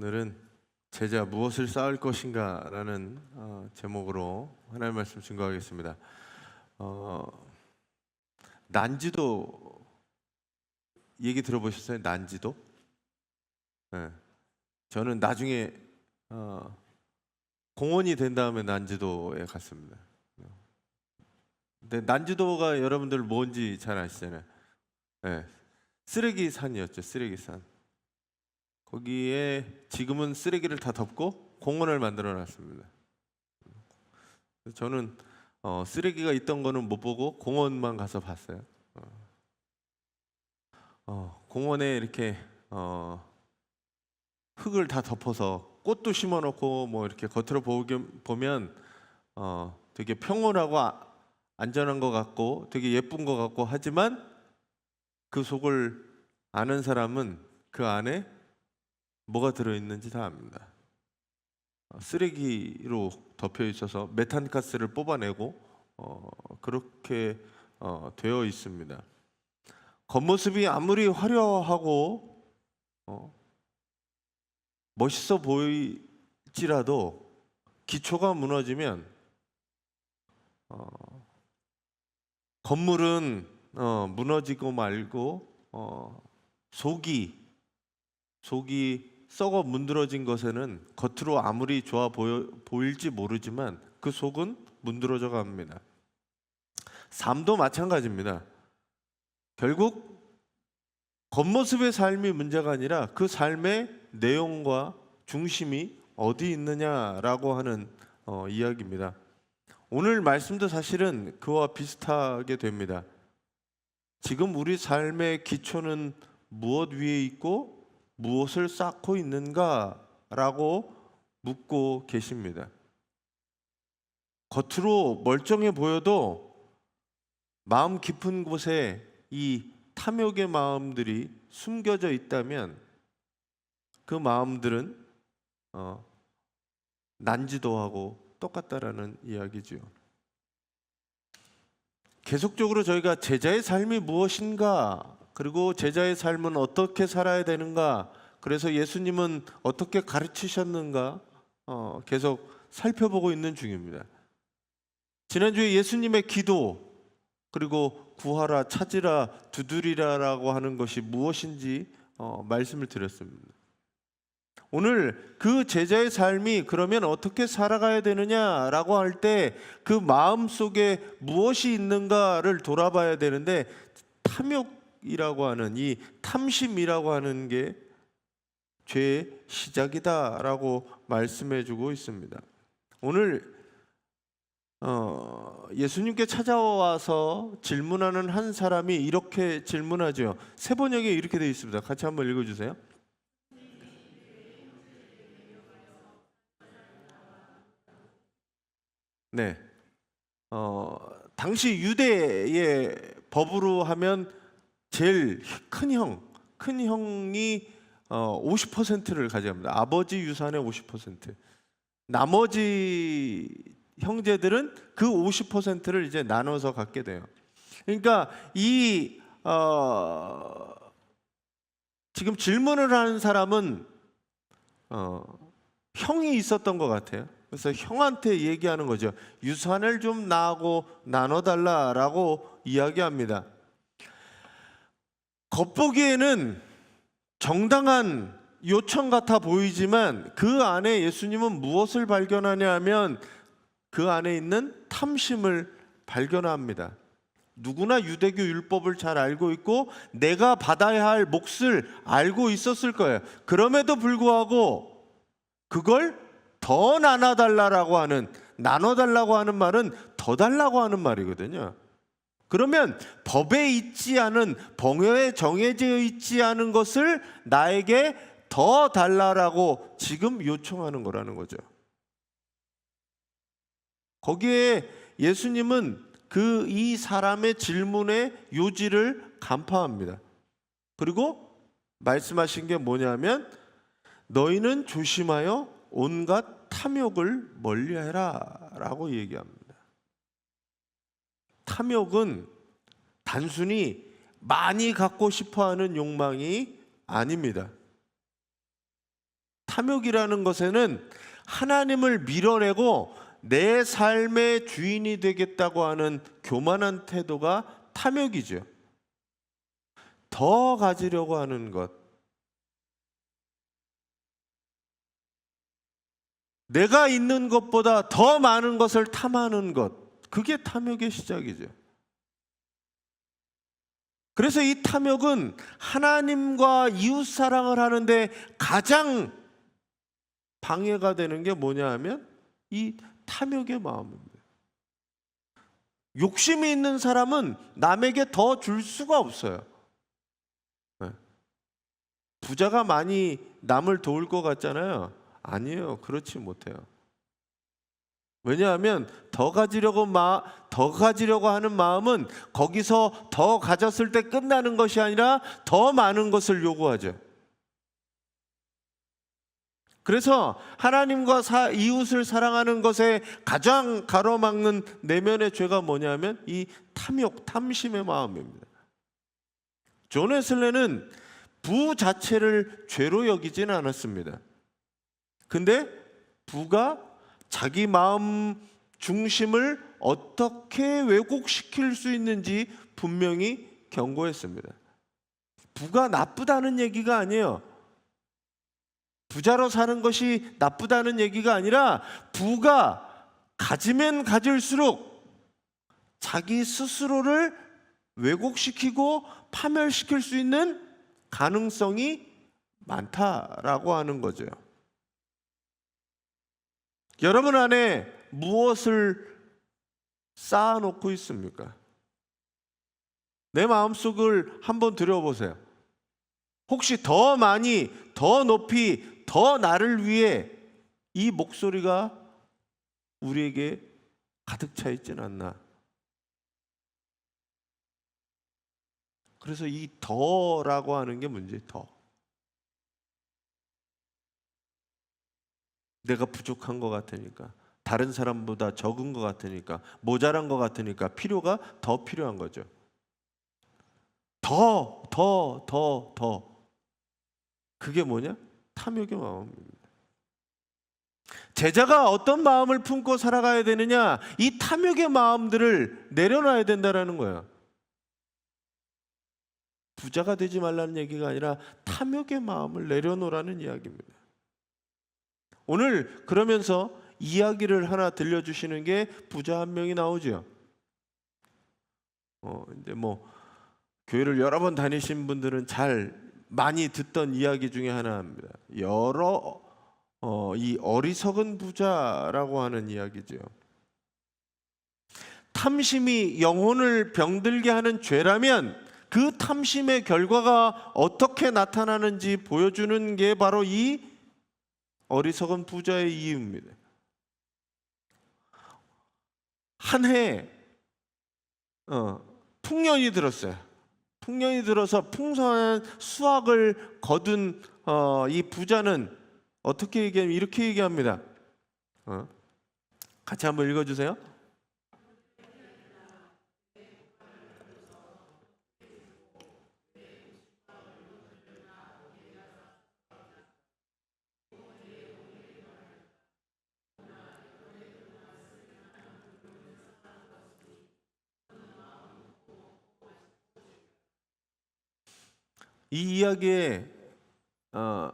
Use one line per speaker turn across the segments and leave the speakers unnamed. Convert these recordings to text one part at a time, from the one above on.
오늘은 제자 무엇을 쌓을 것인가라는 어, 제목으로 하나님 말씀 증거하겠습니다. 어, 난지도 얘기 들어보셨어요? 난지도? 네. 저는 나중에 어, 공원이 된 다음에 난지도에 갔습니다. 근데 난지도가 여러분들 뭔지 잘 아시잖아요. 네. 쓰레기 산이었죠. 쓰레기 산. 거기에 지금은 쓰레기를 다 덮고 공원을 만들어 놨습니다. 저는 어, 쓰레기가 있던 거는 못 보고 공원만 가서 봤어요. 어, 어, 공원에 이렇게 어, 흙을 다 덮어서 꽃도 심어놓고 뭐 이렇게 겉으로 보면 어, 되게 평온하고 아- 안전한 것 같고 되게 예쁜 것 같고 하지만 그 속을 아는 사람은 그 안에 뭐가 들어있는지 다 압니다. 어, 쓰레기로 덮여 있어서 메탄가스를 뽑아내고 어, 그렇게 어, 되어 있습니다. 겉모습이 아무리 화려하고 어, 멋있어 보일지라도 기초가 무너지면 어, 건물은 어, 무너지고 말고 어, 속이 속이 썩어 문드러진 것에는 겉으로 아무리 좋아 보여, 보일지 모르지만 그 속은 문드러져 갑니다. 삶도 마찬가지입니다. 결국 겉모습의 삶이 문제가 아니라 그 삶의 내용과 중심이 어디 있느냐라고 하는 어, 이야기입니다. 오늘 말씀도 사실은 그와 비슷하게 됩니다. 지금 우리 삶의 기초는 무엇 위에 있고 무엇을 쌓고 있는가라고 묻고 계십니다. 겉으로 멀쩡해 보여도 마음 깊은 곳에 이 탐욕의 마음들이 숨겨져 있다면 그 마음들은 어, 난지도하고 똑같다라는 이야기지요. 계속적으로 저희가 제자의 삶이 무엇인가 그리고 제자의 삶은 어떻게 살아야 되는가 그래서 예수님은 어떻게 가르치셨는가 어, 계속 살펴보고 있는 중입니다. 지난주에 예수님의 기도 그리고 구하라 찾으라 두드리라라고 하는 것이 무엇인지 어, 말씀을 드렸습니다. 오늘 그 제자의 삶이 그러면 어떻게 살아가야 되느냐라고 할 때 그 마음 속에 무엇이 있는가를 돌아봐야 되는데 탐욕 이라고 하는 이 탐심이라고 하는 게 죄의 시작이다라고 말씀해 주고 있습니다. 오늘 어, 예수님께 찾아와서 질문하는 한 사람이 이렇게 질문하죠. 세 번역에 이렇게 되어 있습니다. 같이 한번 읽어 주세요. 네. 어, 당시 유대의 법으로 하면 제일 큰 형, 큰 형이 어, 50%를 가져갑니다. 아버지 유산의 50%. 나머지 형제들은 그 50%를 이제 나눠서 갖게 돼요. 그러니까 이 어, 지금 질문을 하는 사람은 어, 형이 있었던 것 같아요. 그래서 형한테 얘기하는 거죠. 유산을 좀 나하고 나눠달라라고 이야기합니다. 겉보기에는 정당한 요청 같아 보이지만 그 안에 예수님은 무엇을 발견하냐 하면 그 안에 있는 탐심을 발견합니다. 누구나 유대교 율법을 잘 알고 있고 내가 받아야 할 몫을 알고 있었을 거예요. 그럼에도 불구하고 그걸 더 나눠달라고 하는 나눠달라고 하는 말은 더 달라고 하는 말이거든요. 그러면 법에 있지 않은 봉여에 정해져 있지 않은 것을 나에게 더 달라라고 지금 요청하는 거라는 거죠. 거기에 예수님은 그 이 사람의 질문의 요지를 간파합니다. 그리고 말씀하신 게 뭐냐면 너희는 조심하여 온갖 탐욕을 멀리해라라고 얘기합니다. 탐욕은 단순히 많이 갖고 싶어 하는 욕망이 아닙니다. 탐욕이라는 것에는 하나님을 밀어내고 내 삶의 주인이 되겠다고 하는 교만한 태도가 탐욕이죠. 더 가지려고 하는 것. 내가 있는 것보다 더 많은 것을 탐하는 것. 그게 탐욕의 시작이죠. 그래서 이 탐욕은 하나님과 이웃 사랑을 하는데 가장 방해가 되는 게 뭐냐 하면 이 탐욕의 마음입니다. 욕심이 있는 사람은 남에게 더 줄 수가 없어요. 네. 부자가 많이 남을 도울 것 같잖아요. 아니에요. 그렇지 못해요. 왜냐하면 더 가지려고 마, 더 가지려고 하는 마음은 거기서 더 가졌을 때 끝나는 것이 아니라 더 많은 것을 요구하죠. 그래서 하나님과 사, 이웃을 사랑하는 것에 가장 가로막는 내면의 죄가 뭐냐면 이 탐욕, 탐심의 마음입니다. 존 웨슬레는 부 자체를 죄로 여기지는 않았습니다. 근데 부가 자기 마음 중심을 어떻게 왜곡시킬 수 있는지 분명히 경고했습니다. 부가 나쁘다는 얘기가 아니에요. 부자로 사는 것이 나쁘다는 얘기가 아니라 부가 가지면 가질수록 자기 스스로를 왜곡시키고 파멸시킬 수 있는 가능성이 많다라고 하는 거죠. 여러분 안에 무엇을 쌓아놓고 있습니까? 내 마음속을 한번 들여보세요. 혹시 더 많이, 더 높이, 더 나를 위해 이 목소리가 우리에게 가득 차 있지는 않나. 그래서 이 더라고 하는 게 문제, 더. 내가 부족한 것 같으니까 다른 사람보다 적은 것 같으니까 모자란 것 같으니까 필요가 더 필요한 거죠. 더, 더, 더, 더. 그게 뭐냐? 탐욕의 마음입니다. 제자가 어떤 마음을 품고 살아가야 되느냐? 이 탐욕의 마음들을 내려놔야 된다라는 거예요. 부자가 되지 말라는 얘기가 아니라 탐욕의 마음을 내려놓으라는 이야기입니다. 오늘 그러면서 이야기를 하나 들려주시는 게 부자 한 명이 나오죠. 어, 이제 뭐 교회를 여러 번 다니신 분들은 잘 많이 듣던 이야기 중에 하나입니다. 여러 어, 이 어리석은 부자라고 하는 이야기죠. 탐심이 영혼을 병들게 하는 죄라면 그 탐심의 결과가 어떻게 나타나는지 보여주는 게 바로 이 어리석은 부자의 이유입니다. 한 해, 어, 풍년이 들었어요. 풍년이 들어서 풍성한 수확을 거둔 어, 이 부자는 어떻게 얘기하면 이렇게 얘기합니다. 어? 같이 한번 읽어주세요. 이 이야기에 어,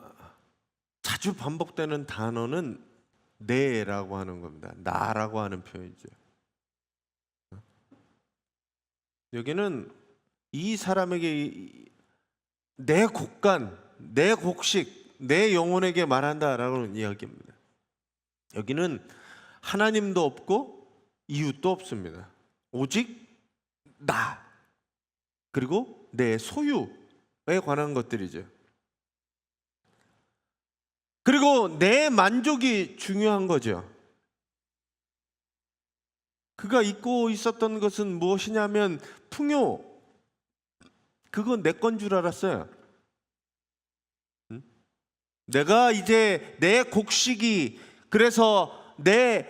자주 반복되는 단어는 내라고 하는 겁니다. 나라고 하는 표현이죠. 여기는 이 사람에게 이- 내 곡간, 내 곡식, 내 영혼에게 말한다라는 이야기입니다. 여기는 하나님도 없고 이웃도 없습니다. 오직 나 그리고 내 소유에 관한 것들이죠. 그리고 내 만족이 중요한 거죠. 그가 잊고 있었던 것은 무엇이냐면 풍요. 그건 내 건 줄 알았어요. 응? 내가 이제 내 곡식이 그래서 내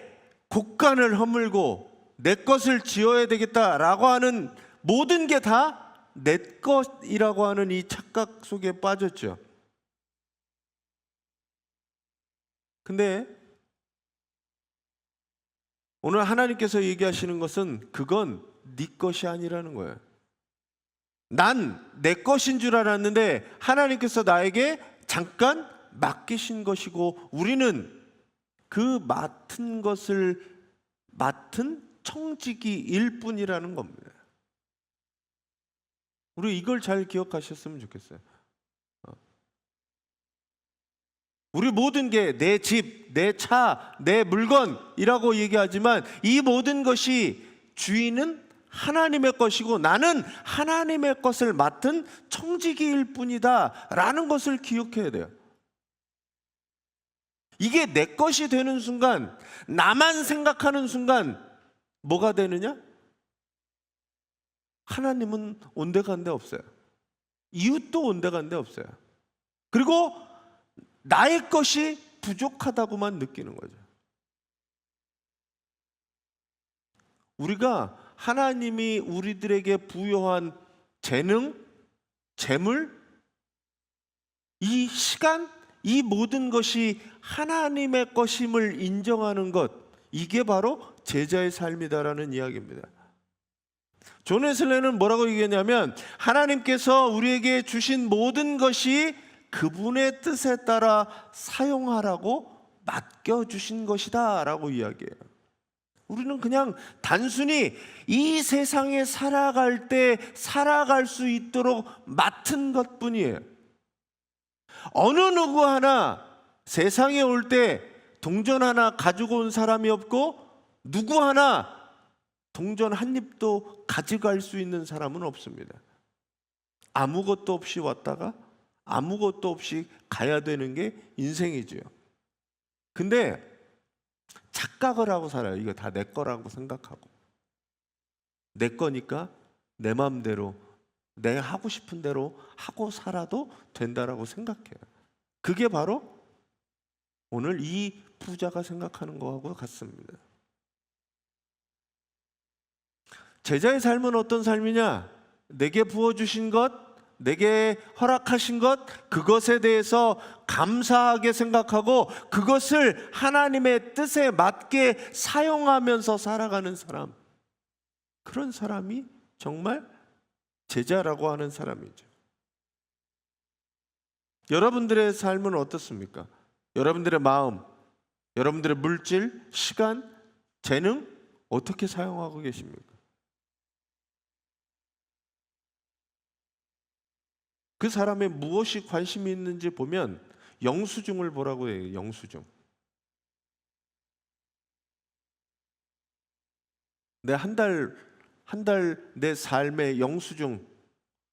곡간을 허물고 내 것을 지어야 되겠다라고 하는 모든 게 다 내 것이라고 하는 이 착각 속에 빠졌죠. 근데 오늘 하나님께서 얘기하시는 것은 그건 네 것이 아니라는 거예요. 난 내 것인 줄 알았는데 하나님께서 나에게 잠깐 맡기신 것이고 우리는 그 맡은 것을 맡은 청지기일 뿐이라는 겁니다. 우리 이걸 잘 기억하셨으면 좋겠어요. 어. 우리 모든 게 내 집, 내 차, 내 물건이라고 얘기하지만 이 모든 것이 주인은 하나님의 것이고 나는 하나님의 것을 맡은 청지기일 뿐이다 라는 것을 기억해야 돼요. 이게 내 것이 되는 순간, 나만 생각하는 순간, 뭐가 되느냐? 하나님은 온데간데 없어요. 이웃도 온데간데 없어요. 그리고 나의 것이 부족하다고만 느끼는 거죠. 우리가 하나님이 우리들에게 부여한 재능, 재물, 이 시간, 이 모든 것이 하나님의 것임을 인정하는 것, 이게 바로 제자의 삶이다라는 이야기입니다. 존 웨슬레는 뭐라고 얘기했냐면 하나님께서 우리에게 주신 모든 것이 그분의 뜻에 따라 사용하라고 맡겨 주신 것이다라고 이야기해요. 우리는 그냥 단순히 이 세상에 살아갈 때 살아갈 수 있도록 맡은 것뿐이에요. 어느 누구 하나 세상에 올 때 동전 하나 가지고 온 사람이 없고 누구 하나 동전 한 입도 가져갈 수 있는 사람은 없습니다. 아무것도 없이 왔다가 아무것도 없이 가야 되는 게 인생이지요. 근데 착각을 하고 살아요. 이거 다 내 거라고 생각하고. 내 거니까 내 마음대로 내가 하고 싶은 대로 하고 살아도 된다라고 생각해요. 그게 바로 오늘 이 부자가 생각하는 거하고 같습니다. 제자의 삶은 어떤 삶이냐? 내게 부어주신 것, 내게 허락하신 것, 그것에 대해서 감사하게 생각하고 그것을 하나님의 뜻에 맞게 사용하면서 살아가는 사람. 그런 사람이 정말 제자라고 하는 사람이죠. 여러분들의 삶은 어떻습니까? 여러분들의 마음, 여러분들의 물질, 시간, 재능 어떻게 사용하고 계십니까? 그 사람의 무엇이 관심이 있는지 보면 영수증을 보라고 해요. 영수증. 내 한 달 한 달 내 삶의 영수증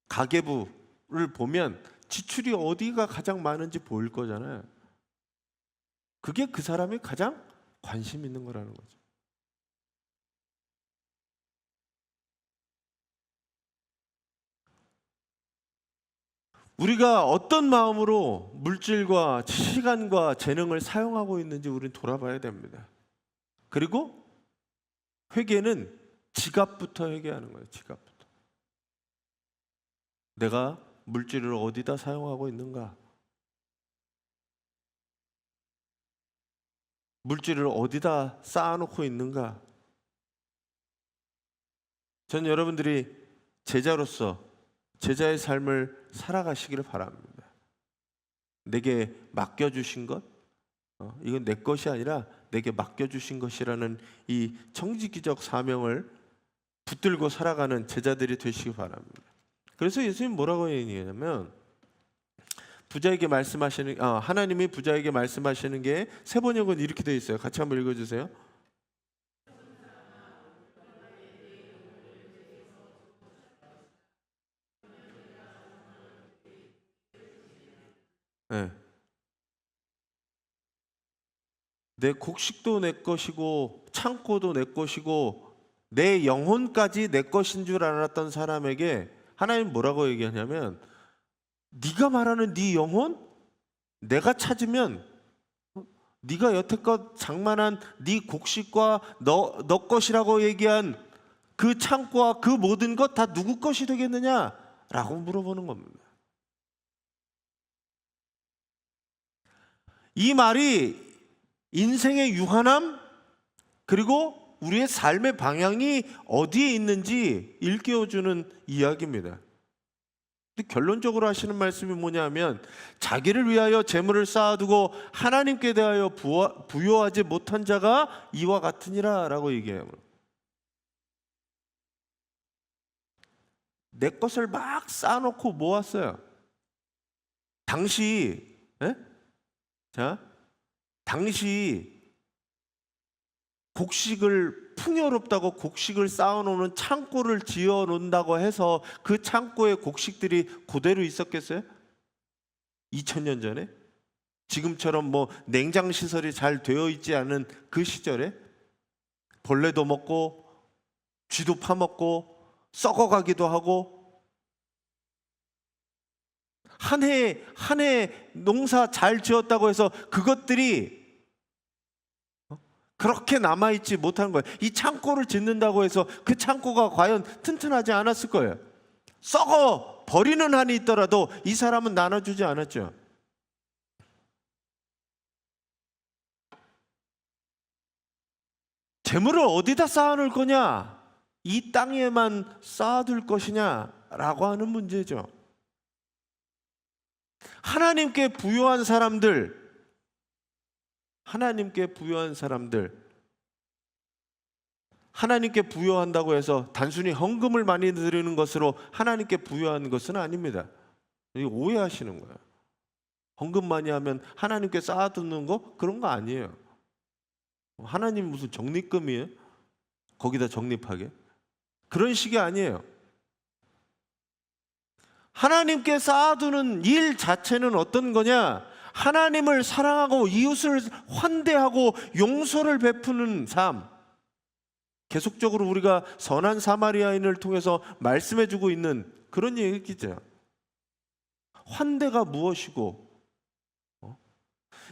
가계부를 보면 지출이 어디가 가장 많은지 보일 거잖아요. 그게 그 사람이 가장 관심 있는 거라는 거죠. 우리가 어떤 마음으로 물질과 시간과 재능을 사용하고 있는지 우리는 돌아봐야 됩니다. 그리고 회개는 지갑부터 회개하는 거예요. 지갑부터. 내가 물질을 어디다 사용하고 있는가? 물질을 어디다 쌓아놓고 있는가? 전 여러분들이 제자로서 제자의 삶을 살아가시기를 바랍니다. 내게 맡겨주신 것, 어, 이건 내 것이 아니라 내게 맡겨주신 것이라는 이 청지기적 사명을 붙들고 살아가는 제자들이 되시기 바랍니다. 그래서 예수님 뭐라고 얘기하냐면 부자에게 말씀하시는 아, 하나님이 부자에게 말씀하시는 게 세 번역은 이렇게 되어 있어요. 같이 한번 읽어주세요. 네. 내 곡식도 내 것이고 창고도 내 것이고 내 영혼까지 내 것인 줄 알았던 사람에게 하나님 뭐라고 얘기하냐면 네가 말하는 네 영혼 내가 찾으면 네가 여태껏 장만한 네 곡식과 너, 너 것이라고 얘기한 그 창고와 그 모든 것 다 누구 것이 되겠느냐라고 물어보는 겁니다. 이 말이 인생의 유한함 그리고 우리의 삶의 방향이 어디에 있는지 일깨워주는 이야기입니다. 근데 결론적으로 하시는 말씀이 뭐냐면 자기를 위하여 재물을 쌓아두고 하나님께 대하여 부여하지 못한 자가 이와 같으니라라고 얘기해요. 내 것을 막 쌓아놓고 모았어요. 당시, 에? 자, 당시 곡식을 풍요롭다고 곡식을 쌓아놓는 창고를 지어놓는다고 해서 그 창고에 곡식들이 그대로 있었겠어요? 2000년 전에? 지금처럼 뭐 냉장 시설이 잘 되어 있지 않은 그 시절에 벌레도 먹고 쥐도 파먹고 썩어가기도 하고 한 해 한 해 농사 잘 지었다고 해서 그것들이 어? 그렇게 남아 있지 못한 거예요. 이 창고를 짓는다고 해서 그 창고가 과연 튼튼하지 않았을 거예요. 썩어 버리는 한이 있더라도 이 사람은 나눠주지 않았죠. 재물을 어디다 쌓아놓을 거냐? 이 땅에만 쌓아둘 것이냐 라고 하는 문제죠. 하나님께 부여한 사람들, 하나님께 부여한 사람들, 하나님께 부여한다고 해서 단순히 헌금을 많이 드리는 것으로 하나님께 부여하는 것은 아닙니다. 오해하시는 거예요. 헌금 많이 하면 하나님께 쌓아두는 거 그런 거 아니에요. 하나님 무슨 적립금이에요? 거기다 적립하게? 그런 식이 아니에요. 하나님께 쌓아두는 일 자체는 어떤 거냐? 하나님을 사랑하고 이웃을 환대하고 용서를 베푸는 삶. 계속적으로 우리가 선한 사마리아인을 통해서 말씀해 주고 있는 그런 얘기죠. 환대가 무엇이고 어?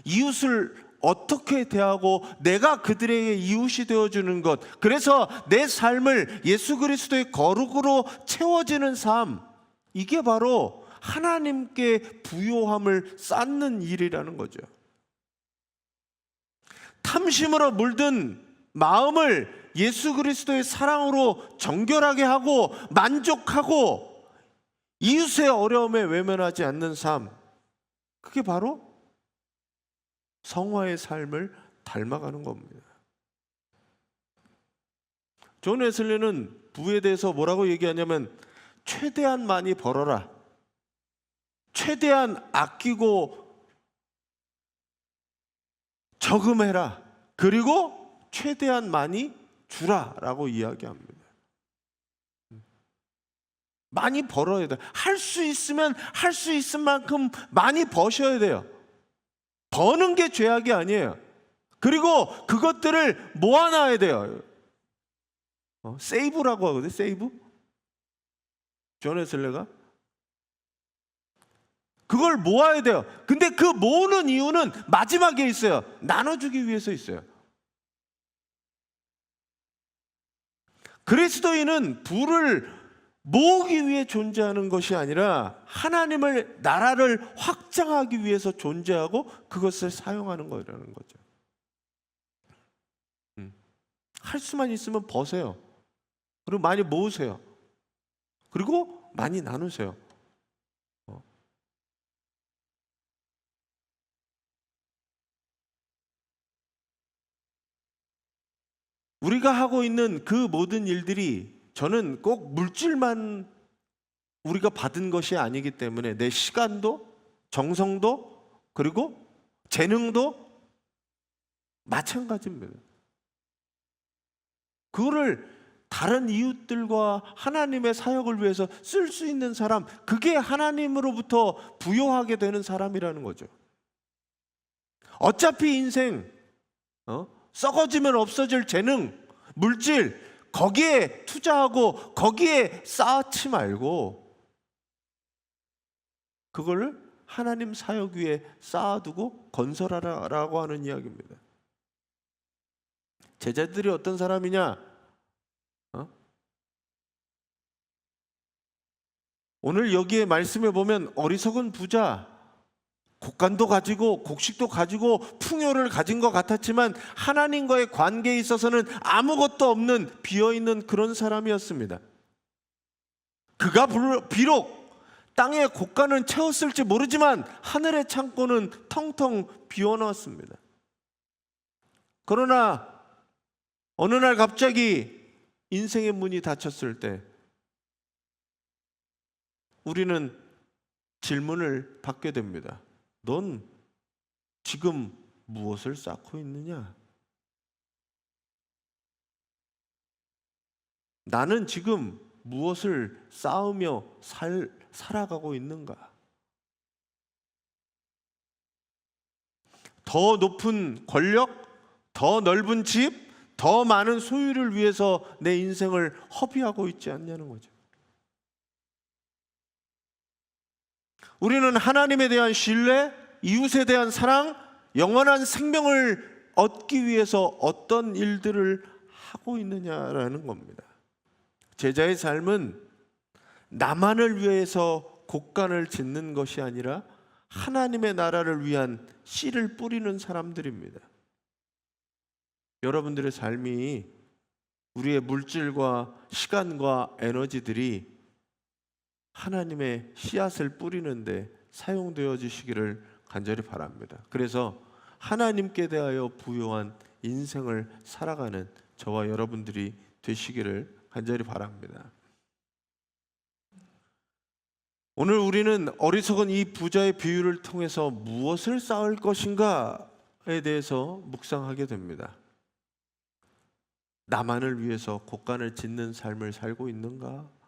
이웃을 어떻게 대하고 내가 그들에게 이웃이 되어 주는 것. 그래서 내 삶을 예수 그리스도의 거룩으로 채워지는 삶. 이게 바로 하나님께 부요함을 쌓는 일이라는 거죠. 탐심으로 물든 마음을 예수 그리스도의 사랑으로 정결하게 하고 만족하고 이웃의 어려움에 외면하지 않는 삶. 그게 바로 성화의 삶을 닮아가는 겁니다. 존 웨슬리는 부에 대해서 뭐라고 얘기하냐면 최대한 많이 벌어라. 최대한 아끼고 저금해라. 그리고 최대한 많이 주라라고 이야기합니다. 많이 벌어야 돼. 할 수 있으면 할 수 있을 만큼 많이 버셔야 돼요. 버는 게 죄악이 아니에요. 그리고 그것들을 모아놔야 돼요. 어, 세이브라고 하거든. 세이브. 존 웨슬레가 그걸 모아야 돼요. 근데 그 모으는 이유는 마지막에 있어요. 나눠주기 위해서 있어요. 그리스도인은 부를 모으기 위해 존재하는 것이 아니라 하나님을 나라를 확장하기 위해서 존재하고 그것을 사용하는 거라는 거죠. 음. 할 수만 있으면 버세요. 그리고 많이 모으세요. 그리고 많이 나누세요. 어. 우리가 하고 있는 그 모든 일들이 저는 꼭 물질만 우리가 받은 것이 아니기 때문에 내 시간도 정성도 그리고 재능도 마찬가지입니다. 그거를 다른 이웃들과 하나님의 사역을 위해서 쓸 수 있는 사람, 그게 하나님으로부터 부여하게 되는 사람이라는 거죠. 어차피 인생 어? 썩어지면 없어질 재능, 물질 거기에 투자하고 거기에 쌓지 말고 그걸 하나님 사역 위에 쌓아두고 건설하라라고 하는 이야기입니다. 제자들이 어떤 사람이냐? 오늘 여기에 말씀해 보면 어리석은 부자 곡간도 가지고 곡식도 가지고 풍요를 가진 것 같았지만 하나님과의 관계에 있어서는 아무것도 없는 비어 있는 그런 사람이었습니다. 그가 불- 비록 땅의 곡간은 채웠을지 모르지만 하늘의 창고는 텅텅 비워놓았습니다. 그러나 어느 날 갑자기 인생의 문이 닫혔을 때 우리는 질문을 받게 됩니다. 넌 지금 무엇을 쌓고 있느냐? 나는 지금 무엇을 쌓으며 살, 살아가고 있는가? 더 높은 권력, 더 넓은 집, 더 많은 소유를 위해서 내 인생을 허비하고 있지 않냐는 거죠. 우리는 하나님에 대한 신뢰, 이웃에 대한 사랑, 영원한 생명을 얻기 위해서 어떤 일들을 하고 있느냐라는 겁니다. 제자의 삶은 나만을 위해서 곡간을 짓는 것이 아니라 하나님의 나라를 위한 씨를 뿌리는 사람들입니다. 여러분들의 삶이 우리의 물질과 시간과 에너지들이 하나님의 씨앗을 뿌리는데 사용되어 주시기를 간절히 바랍니다. 그래서 하나님께 대하여 부요한 인생을 살아가는 저와 여러분들이 되시기를 간절히 바랍니다. 오늘 우리는 어리석은 이 부자의 비유를 통해서 무엇을 쌓을 것인가에 대해서 묵상하게 됩니다. 나만을 위해서 곡간을 짓는 삶을 살고 있는가?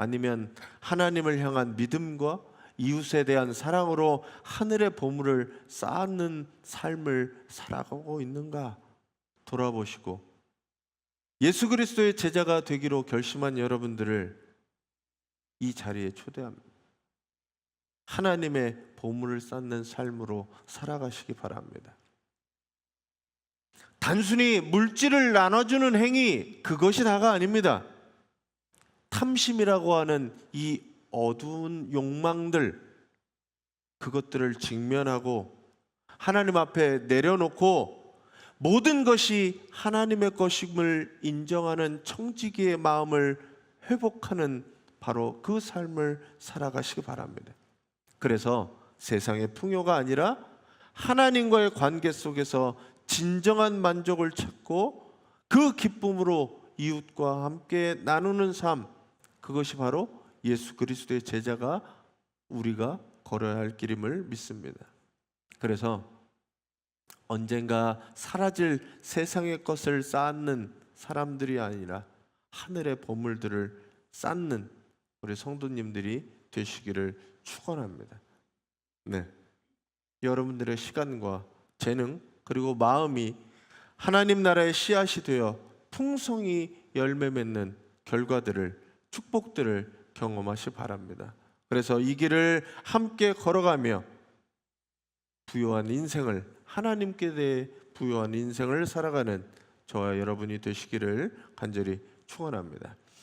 아니면 하나님을 향한 믿음과 이웃에 대한 사랑으로 하늘의 보물을 쌓는 삶을 살아가고 있는가 돌아보시고 예수 그리스도의 제자가 되기로 결심한 여러분들을 이 자리에 초대합니다. 하나님의 보물을 쌓는 삶으로 살아가시기 바랍니다. 단순히 물질을 나눠주는 행위 그것이 다가 아닙니다. 탐심이라고 하는 이 어두운 욕망들 그것들을 직면하고 하나님 앞에 내려놓고 모든 것이 하나님의 것임을 인정하는 청지기의 마음을 회복하는 바로 그 삶을 살아가시기 바랍니다. 그래서 세상의 풍요가 아니라 하나님과의 관계 속에서 진정한 만족을 찾고 그 기쁨으로 이웃과 함께 나누는 삶 그것이 바로 예수 그리스도의 제자가 우리가 걸어야 할 길임을 믿습니다. 그래서 언젠가 사라질 세상의 것을 쌓는 사람들이 아니라 하늘의 보물들을 쌓는 우리 성도님들이 되시기를 축원합니다. 네. 여러분들의 시간과 재능 그리고 마음이 하나님 나라의 씨앗이 되어 풍성히 열매 맺는 결과들을 축복들을 경험하시 바랍니다. 그래서 이 길을 함께 걸어가며 부요한 인생을 하나님께 대해 부요한 인생을 살아가는 저와 여러분이 되시기를 간절히 축원합니다.